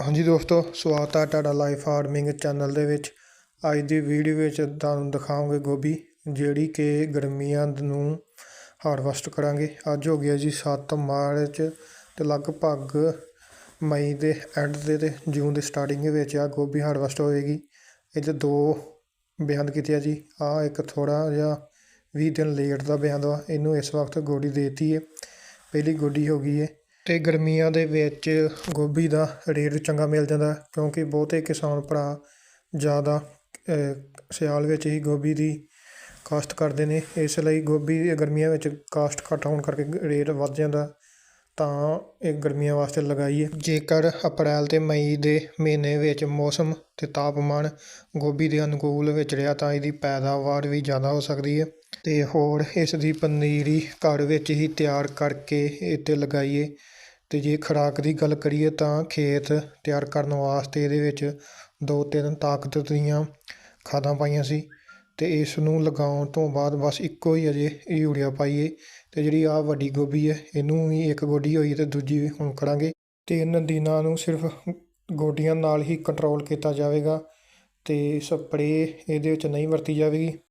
ਹਾਂਜੀ ਦੋਸਤੋ, ਸਵਾਗਤ ਹੈ ਤੁਹਾਡਾ ਲਾਈਫ ਫਾਰਮਿੰਗ ਚੈਨਲ ਦੇ ਵਿੱਚ। ਅੱਜ ਦੀ ਵੀਡੀਓ ਵਿੱਚ ਤੁਹਾਨੂੰ ਦਿਖਾਵਾਂਗੇ ਗੋਭੀ, ਜਿਹੜੀ ਕਿ ਗਰਮੀਆਂ ਨੂੰ ਹਾਰਵੈਸਟ ਕਰਾਂਗੇ। ਅੱਜ ਹੋ ਗਿਆ ਜੀ 7 ਮਾਰਚ ਤੇ ਲਗਭਗ ਮਈ ਦੇ ਐਂਡ ਦੇ ਤੇ ਜੂਨ ਦੇ ਸਟਾਰਟਿੰਗ ਦੇ ਵਿੱਚ ਆ ਗੋਭੀ ਹਾਰਵੈਸਟ ਹੋਏਗੀ। ਇਹਦੇ ਦੋ ਬਿਆਨ ਕੀਤੇ ਆ ਜੀ। ਆ ਇੱਕ ਥੋੜਾ ਜਿਹਾ 20 ਦਿਨ ਲੇਟ ਦਾ ਬਿਆਨ ਵਾ। ਇਹਨੂੰ ਇਸ ਵਕਤ ਗੋਡੀ ਦੇਤੀ ਹੈ ਪਹਿਲੀ ਗੋਡੀ ਹੋ ਗਈ ਹੈ ਅਤੇ ਗਰਮੀਆਂ ਦੇ ਵਿੱਚ ਗੋਭੀ ਦਾ ਰੇਟ ਚੰਗਾ ਮਿਲ ਜਾਂਦਾ ਕਿਉਂਕਿ ਬਹੁਤੇ ਕਿਸਾਨ ਭਰਾ ਜ਼ਿਆਦਾ ਸਿਆਲ ਵਿੱਚ ਹੀ ਗੋਭੀ ਦੀ ਕਾਸ਼ਤ ਕਰਦੇ ਨੇ। ਇਸ ਲਈ ਗੋਭੀ ਗਰਮੀਆਂ ਵਿੱਚ ਕਾਸ਼ਤ ਘੱਟ ਹੋਣ ਕਰਕੇ ਰੇਟ ਵੱਧ ਜਾਂਦਾ ਤਾਂ ਇਹ ਗਰਮੀਆਂ ਵਾਸਤੇ ਲਗਾਈਏ। ਜੇਕਰ ਅਪ੍ਰੈਲ ਤੇ ਮਈ ਦੇ ਮਹੀਨੇ ਵਿੱਚ ਮੌਸਮ ਤੇ ਤਾਪਮਾਨ ਗੋਭੀ ਦੇ ਅਨੁਕੂਲ ਵਿੱਚ ਰਿਹਾ ਤਾਂ ਇਹਦੀ ਪੈਦਾਵਾਰ ਵੀ ਜ਼ਿਆਦਾ ਹੋ ਸਕਦੀ ਹੈ। ਤੇ ਹੋਰ ਇਸ ਦੀ ਪਨੀਰੀ ਘਰ ਵਿੱਚ ਹੀ ਤਿਆਰ ਕਰਕੇ ਇੱਥੇ ਲਗਾਈਏ। ਅਤੇ ਜੇ ਖੁਰਾਕ ਦੀ ਗੱਲ ਕਰੀਏ ਤਾਂ ਖੇਤ ਤਿਆਰ ਕਰਨ ਵਾਸਤੇ ਇਹਦੇ ਵਿੱਚ ਦੋ ਤਿੰਨ ਤਾਕਤ ਦੀਆਂ ਖਾਦਾਂ ਪਾਈਆਂ ਸੀ ਅਤੇ ਇਸ ਨੂੰ ਲਗਾਉਣ ਤੋਂ ਬਾਅਦ ਬਸ ਇੱਕੋ ਹੀ ਅਜੇ ਯੂਰੀਆ ਪਾਈਏ ਅਤੇ ਜਿਹੜੀ ਆਹ ਵੱਡੀ ਗੋਭੀ ਹੈ, ਇਹਨੂੰ ਵੀ ਇੱਕ ਗੋਡੀ ਹੋਈ ਅਤੇ ਦੂਜੀ ਵੀ ਹੁਣ ਕਰਾਂਗੇ ਅਤੇ ਤਿੰਨ ਦਿਨਾਂ ਨੂੰ ਸਿਰਫ ਗੋਡੀਆਂ ਨਾਲ ਹੀ ਕੰਟਰੋਲ ਕੀਤਾ ਜਾਵੇਗਾ ਅਤੇ ਸਪਰੇਅ ਇਹਦੇ ਵਿੱਚ ਨਹੀਂ ਵਰਤੀ ਜਾਵੇਗੀ।